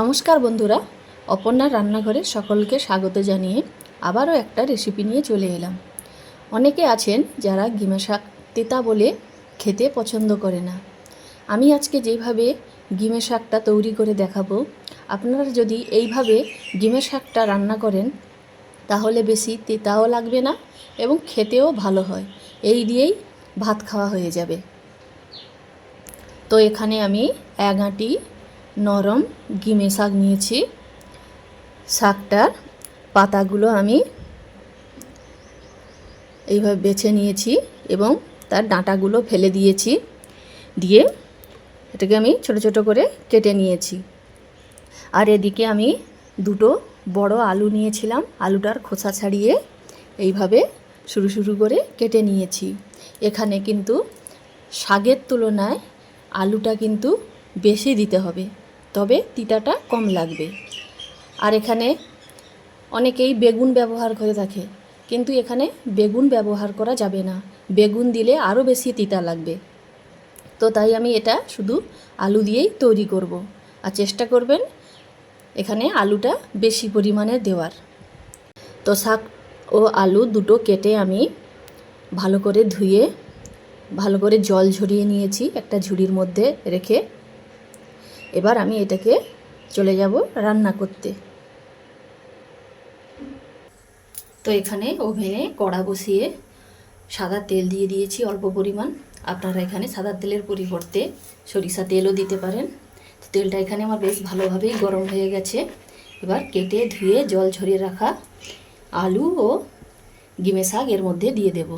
নমস্কার বন্ধুরা, অপর্ণার রান্নাঘরে সকলকে স্বাগত জানিয়ে আবারও একটা রেসিপি নিয়ে চলে এলাম। অনেকে আছেন যারা গিমে শাক, তেতা বলে খেতে পছন্দ করে না। আমি আজকে যেভাবে গিমে শাকটা তৈরি করে দেখাবো, আপনারা যদি এইভাবে গিমে শাকটা রান্না করেন, তাহলে বেশি তেতাও লাগবে না এবং খেতেও ভালো হয়। এই দিয়েই ভাত খাওয়া হয়ে যাবে। তো এখানে আমি এক আঁটি নরম গিমে শাক নিয়েছি। শাকটার পাতাগুলো আমি এইভাবে বেছে নিয়েছি এবং তার ডাঁটাগুলো ফেলে দিয়েছি। দিয়ে এটাকে আমি ছোট ছোট করে কেটে নিয়েছি। আর এদিকে আমি দুটো বড় আলু নিয়েছিলাম। আলুটার খোসা ছাড়িয়ে এইভাবে শুরু শুরু করে কেটে নিয়েছি। এখানে কিন্তু শাকের তুলনায় আলুটা কিন্তু বেশি দিতে হবে। তবে তিতাটা কম লাগবে। আর এখানে অনেকেই বেগুন ব্যবহার করে থাকে, কিন্তু এখানে বেগুন ব্যবহার করা যাবে না। বেগুন দিলে আরও বেশি তিতা লাগবে। তো তাই আমি এটা শুধু আলু দিয়েই তৈরি করব। আর চেষ্টা করবেন এখানে আলুটা বেশি পরিমাণে দেওয়ার। তো শাক ও আলু দুটো কেটে আমি ভালো করে ধুয়ে, ভালো করে জল ঝরিয়ে নিয়েছি একটা ঝুড়ির মধ্যে রেখে। এবার আমি এটাকে চলে যাব রান্না করতে। তো এখানে ওভেনে কড়া বসিয়ে সাদা তেল দিয়ে দিয়েছি অল্প পরিমাণ। আপনারা এখানে সাদা তেলের পরিবর্তে সরিষা তেলও দিতে পারেন। তো তেলটা এখানে আমার বেশ ভালোভাবেই গরম হয়ে গেছে। এবার কেটে ধুয়ে জল ঝরিয়ে রাখা আলু ও গিমে শাক এর মধ্যে দিয়ে দেব।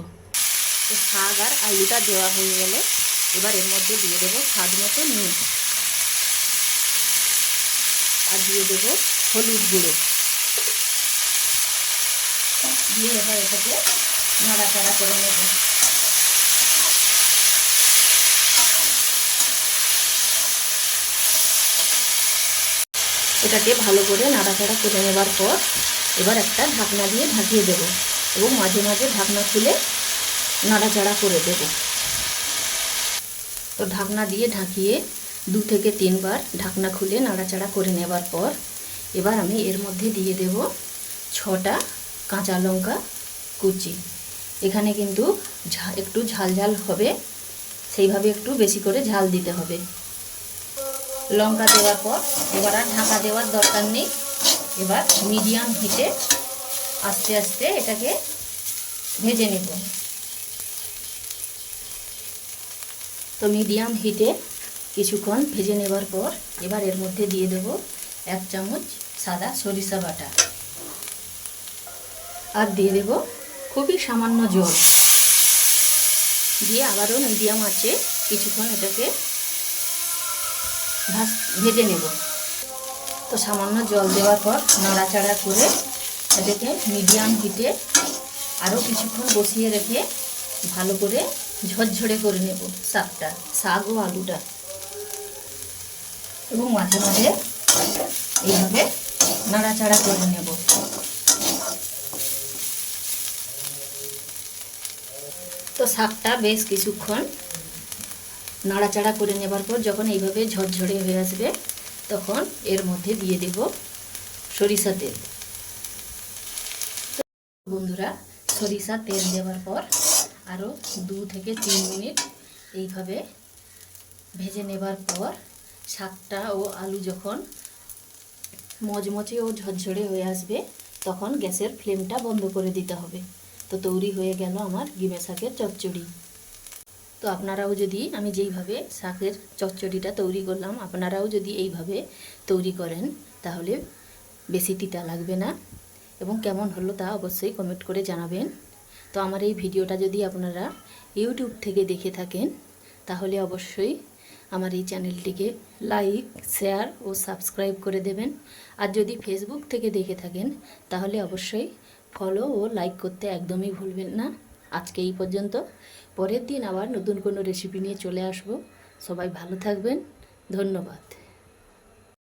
শাক আর আলুটা দেওয়া হয়ে গেলে এবার এর মধ্যে দিয়ে দেবো স্বাদ মতো নুন। আর দিয়ে দেবো হলুদ গুঁড়ো। দিয়ে এবার এটাকে নাড়াচাড়া করে নেব। এটাকে ভালো করে নাড়াচাড়া করে নেবার পর এবার একটা ঢাকনা দিয়ে ঢাকিয়ে দেব এবং মাঝে মাঝে ঢাকনা খুলে নাড়াচাড়া করে দেব। তো ঢাকনা দিয়ে ঢাকিয়ে দু থেকে তিনবার ঢাকনা খুলে নাড়াচাড়া করে নেবার পর এবার আমি এর মধ্যে দিয়ে দেব ছটা কাঁচা লঙ্কা কুচি। এখানে কিন্তু একটু ঝাল ঝাল হবে, সেইভাবে একটু বেশি করে ঝাল দিতে হবে। লঙ্কা দেওয়ার পর এবার আর ঢাকা দেওয়ার দরকার নেই। এবার মিডিয়াম হিটে আস্তে আস্তে এটাকে ভেজে নেব। তো মিডিয়াম হিটে কিছুক্ষণ ভেজে নেবার পর এবার এর মধ্যে দিয়ে দেব এক চামচ সাদা সরিষা বাটা। আর দিয়ে দেব খুবই সামান্য জল। দিয়ে আবারও মিডিয়াম আছে কিছুক্ষণ এটাকে ভাস ভেজে নেব। তো সামান্য জল দেওয়ার পর নাড়াচাড়া করে এটাকে মিডিয়াম হিটে আরও কিছুক্ষণ বসিয়ে রেখে ভালো করে ঝরঝরে করে নেব শাকটা শাক ও আলুটা। এবং মাঝে মাঝে এইভাবে নাড়াচাড়া করে নেব। তো শাকটা বেশ কিছুক্ষণ নাড়াচাড়া করে নেবার পর যখন এইভাবে ঝরঝরে হয়ে আসবে, তখন এর মধ্যে দিয়ে দেব সরিষা তেল। বন্ধুরা, সরিষা তেল দেওয়ার পর আরও দু থেকে তিন মিনিট এইভাবে ভেজে নেবার পর শাকটা ও আলু যখন মচমচে ও ঝরঝরে হয়ে আসবে, তখন গ্যাসের ফ্লেমটা বন্ধ করে দিতে হবে। তো তৈরি হয়ে গেল আমার গিমে শাকের চচ্চড়ি। তো আপনারাও যদি আমি যেইভাবে শাকের চচ্চড়িটা তৈরি করলাম, আপনারাও যদি এইভাবে তৈরি করেন, তাহলে বেশি তিতা লাগবে না। এবং কেমন হলো তা অবশ্যই কমেন্ট করে জানাবেন। তো আমার এই ভিডিওটা যদি আপনারা ইউটিউব থেকে দেখে থাকেন, তাহলে অবশ্যই আমার এই চ্যানেলটিকে লাইক, শেয়ার ও সাবস্ক্রাইব করে দেবেন। আর যদি ফেসবুক থেকে দেখে থাকেন, তাহলে অবশ্যই ফলো ও লাইক করতে একদমই ভুলবেন না। আজকে এই পর্যন্ত। পরের দিন আবার নতুন কোনো রেসিপি নিয়ে চলে আসব। সবাই ভালো থাকবেন। ধন্যবাদ।